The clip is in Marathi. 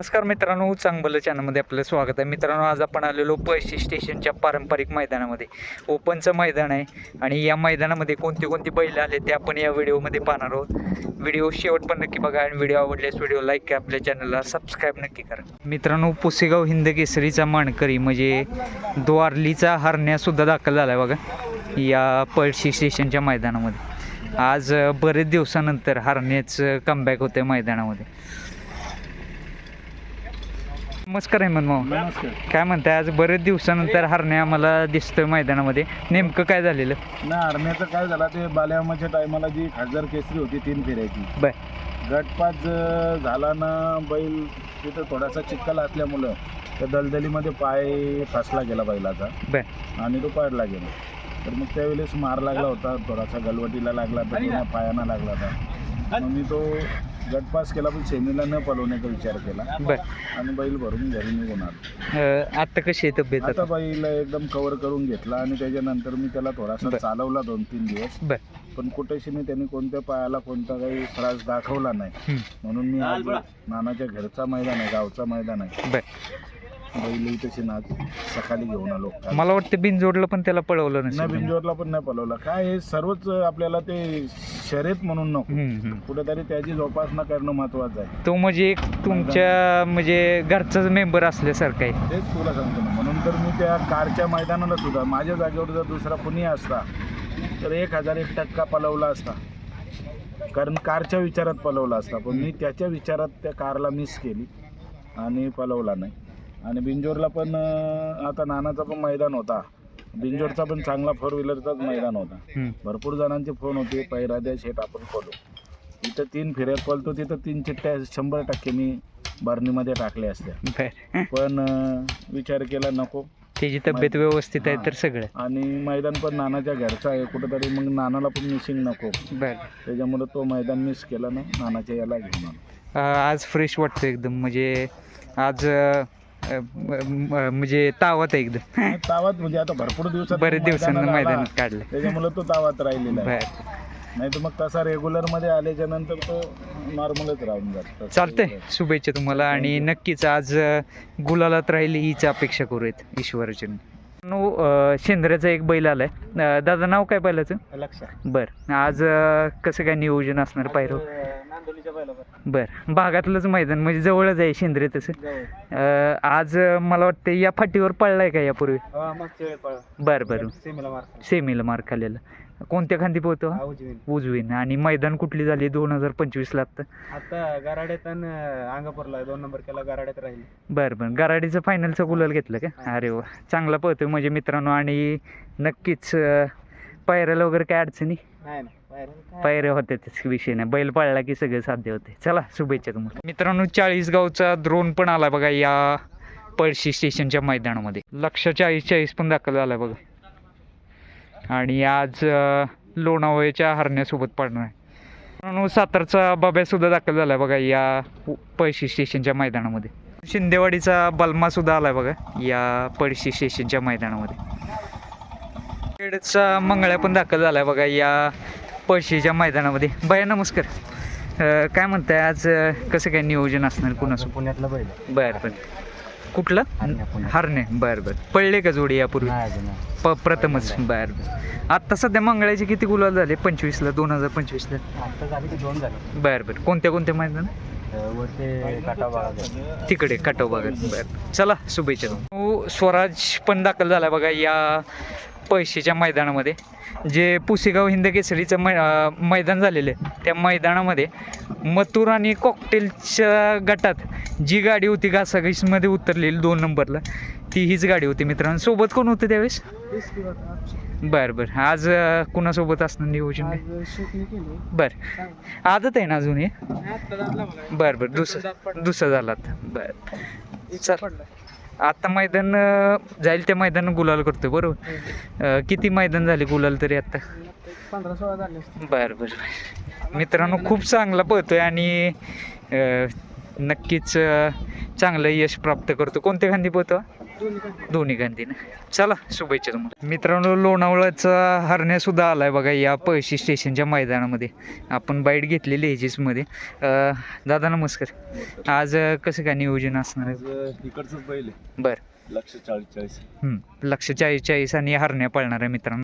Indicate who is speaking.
Speaker 1: नमस्कार मित्रांनो चांगलं चॅनलमध्ये आपलं स्वागत आहे. मित्रांनो आज आपण आलेलो पळशी स्टेशनच्या पारंपरिक मैदानामध्ये. ओपनचं मैदान आहे आणि या मैदानामध्ये कोणती कोणती बैल आले ते आपण या व्हिडिओमध्ये पाहणार आहोत. व्हिडिओ शेवट पण नक्की बघा आणि व्हिडिओ आवडल्यास व्हिडिओ लाईक करा आपल्या चॅनलला सबस्क्राईब नक्की करा. मित्रांनो पुसेगाव हिंद केसरीचा मानकरी म्हणजे द्वारलीचा हरण्यासुद्धा दाखल झाला आहे बघा या पळशी स्टेशनच्या मैदानामध्ये. आज बरेच दिवसानंतर हरण्याचं कमबॅक होतं मैदानामध्ये. नमस्कार हेमंत भाऊ
Speaker 2: नमस्कार.
Speaker 1: काय म्हणताय आज बरेच दिवसानंतर हरणे आम्हाला दिसतोय मैदानामध्ये. नेमकं काय झालेलं?
Speaker 2: ना हरण्याचं काय झालं ते बाल्यामाच्या टायमाला जी खासदार केसरी होती तीन फेऱ्याची.
Speaker 1: बर.
Speaker 2: गटपात ज- झाला ना बैल तिथं थोडासा चिखल असल्यामुळं त्या दलदलीमध्ये पाय फसला गेला बैलाचा.
Speaker 1: बर.
Speaker 2: आणि तो पडला गेला. तर मग त्यावेळेस मार लागला होता थोडासा गलवटीला लागला तर पुन्हा पायाना लागला होता. मग मी तो गटपास केला पण सेमीला न पळवण्याचा विचार केला.
Speaker 1: बर.
Speaker 2: आणि बैल भरून घरी निघून आलो.
Speaker 1: अं, आता कशी आहे तब्येत
Speaker 2: आता?
Speaker 1: आता
Speaker 2: बैल एकदम कव्हर करून घेतला आणि त्याच्यानंतर मी त्याला थोडासा. चालवला दोन तीन दिवस.
Speaker 1: बर.
Speaker 2: पण कुठेशी त्यांनी कोणत्या पायाला कोणता काही त्रास दाखवला नाही.
Speaker 1: हम्म.
Speaker 2: म्हणून मी आज नानाच्या घरचा मैदान आहे गावचा मैदान आहे.
Speaker 1: बर.
Speaker 2: बैल तशी आज सकाळी घेऊन आलो.
Speaker 1: मला वाटतं बिनजोडलं पण त्याला पळवलं
Speaker 2: नाही बिंजोरला पण नाही पळवला. काय हे सर्वच आपल्याला ते शर्यत म्हणून नको.
Speaker 1: हम्म.
Speaker 2: कुठेतरी त्याची जोपासना करणं महत्वाचं आहे.
Speaker 1: तो म्हणजे एक तुमच्या म्हणजे घरचाच मेंबर असल्यासारखं आहे.
Speaker 2: तेच तुला सांगतो. ना म्हणून तर मी त्या कारच्या मैदानाला सुद्धा माझ्या जागेवर जर दुसरा कुणी असता तर एक हजार एक टक्का पलवला असता. कारण कारच्या विचारात पलवला असता. पण मी त्याच्या विचारात त्या कारला मिस केली आणि पलवला नाही. आणि बिंजोरला पण अं, आता नानाचा पण मैदान होता. बिंजोरचा पण चांगला फोर व्हीलरचाच मैदान होता. भरपूर जणांचे फोन होते पैराद्या शेट आपण पळू इथं तीन फेऱ्यात पळतो तिथं तीन चिठ्ठ्या शंभर टक्के मी भरणीमध्ये टाकल्या असत्या. पण विचार केला नको.
Speaker 1: त्याची तब्येत व्यवस्थित आहे तर सगळं.
Speaker 2: आणि मैदान पण नानाच्या घरचं आहे कुठंतरी मग नानाला पण मिसिंग नको. त्याच्यामुळे तो मैदान मिस केला ना नानाच्या याला घेऊन
Speaker 1: आज फ्रेश वाटतं एकदम. म्हणजे आज अं, अं, म- म- म्हणजे तावत आहे एकदम.
Speaker 2: तावात म्हणजे आता भरपूर दिवसात
Speaker 1: बरेच दिवसांनी मैदानात काढलं.
Speaker 2: त्याच्यामुळे तो तावात राहिलेला आहे.
Speaker 1: बर.
Speaker 2: नाही तर मग तसा रेग्युलरमध्ये आल्याच्यानंतर तो नॉर्मलच राहून जातो.
Speaker 1: चालतंय. शुभेच्छा तुम्हाला आणि नक्कीच आज अ, गुलालात राहील हीच अपेक्षा करूयात ईश्वराचरणी नो अ, शेंद्र्याचा एक बैल आलाय. अ, दादा नाव काय बैलाचं?
Speaker 2: लक्ष
Speaker 1: बर. आज अ, कसं काय नियोजन असणार
Speaker 2: बैलावर
Speaker 1: बर भागातलंच मैदान म्हणजे जवळच आहे शेंद्रे तसं. अ, आज मला वाटतं या फाटीवर पळलाय का यापूर्वी? बर बर.
Speaker 2: सेमीला मार
Speaker 1: सेमीला मार खाल्लेला. कोणत्या खांदी पोहतो हा?
Speaker 2: उजवीन.
Speaker 1: आणि मैदान कुठली झाली? दोन हजार पंचवीसला आत्ता?
Speaker 2: आता गराड्यात आणि अंगापूरला दोन नंबर केला गराड्यात राहील.
Speaker 1: बरं बरं. गराडीचं फायनलचा गुलाल घेतलं का? अरे वा. चांगला पळतोय म्हणजे मित्रांनो. आणि नक्कीच अं, पायऱ्याला वगैरे काय अडचणी?
Speaker 2: नाही.
Speaker 1: पायऱ्या होत्या त्याच विषय नाही बैल पळला की सगळं साध्य होते. चला शुभेच्छा तुम्हाला. मित्रांनो चाळीसगावचा द्रोण पण आला बघा या पळशी स्टेशनच्या मैदानामध्ये. लक्ष चाळीस चाळीस पण दाखल झाला बघा. आणि आज लोणावळ्याच्या हरण्यासोबत पडणार आहे. सातारचा सातारचा बाब्यासुद्धा दाखल झाला बघा या पळशी स्टेशनच्या मैदानामध्ये. शिंदेवाडीचा बलमा सुद्धा आलाय बघा या पळशी स्टेशनच्या मैदानामध्ये. खेडचा मंगळ्या पण दाखल झालाय बघा या पळशीच्या मैदानामध्ये. भया नमस्कार. अं, काय म्हणताय आज अं, कसं काय नियोजन असणार कुणासोबत
Speaker 2: पुण्यातलं बैल.
Speaker 1: बरं बरं. कुठलं?
Speaker 2: पुण्यात.
Speaker 1: हरणे. बरं बरं. पडले का जोडी यापूर्वी?
Speaker 2: नाही अजून
Speaker 1: प प्रथमच. बरं बरं. आत्ता सध्या मंगळ्याचे किती गुलाल झाले? पंचवीसला दोन हजार पंचवीसला.
Speaker 2: आता झाली की दोन झाले.
Speaker 1: बरं बरं. कोणत्या कोणत्या मैदान
Speaker 2: वरते काटा बाळा
Speaker 1: तिकडे कटव बघत बरं. चला शुभेच्छा तुम्हाला. स्वराज पण दाखल झाला बघा या पैशाच्या मैदानामध्ये. जे पुसेगाव हिंद केसरीचं मै मैदान झालेलं आहे त्या मैदानामध्ये मथुर आणि कॉकटेलच्या गटात जी गाडी होती घासाघीसमध्ये उतरलेली दोन नंबरला ती हीच गाडी होती मित्रांनो. सोबत कोण होतं त्यावेळेस? बरं बरं. आज कुणासोबत असणार नियोजन? बरं. आदत आहे ना अजून हे? बरं बरं. दुसरं दुसरं झालात बरं. चल. आता मैदान जाईल त्या मैदान गुलाल करतोय बरोबर? अं, किती मैदान झाले गुलाल तरी आता?
Speaker 2: पंधरा सोळा झाले
Speaker 1: बरं बरं. मित्रांनो खूप चांगला पळतोय आणि अं, नक्कीच अं, चांगलं यश प्राप्त करतो. कोणत्या खांदी पळतो? दोन्ही गांधीनं चला शुभेच्छा तुम्हाला. मित्रांनो लोणावळ्याचा हरण्यासुद्धा आलाय बघा या पळशी स्टेशनच्या मैदानामध्ये. आपण बाईट घेतलेली एजेसमध्ये अं, दादा नमस्कार. आज कसं काय नियोजन असणार आहे. बरं.
Speaker 3: लक्ष चाळीस चाळीस.
Speaker 1: हम्म. लक्ष चाळीस चाळीस आणि हरण्या पळणार आहे मित्रांनो.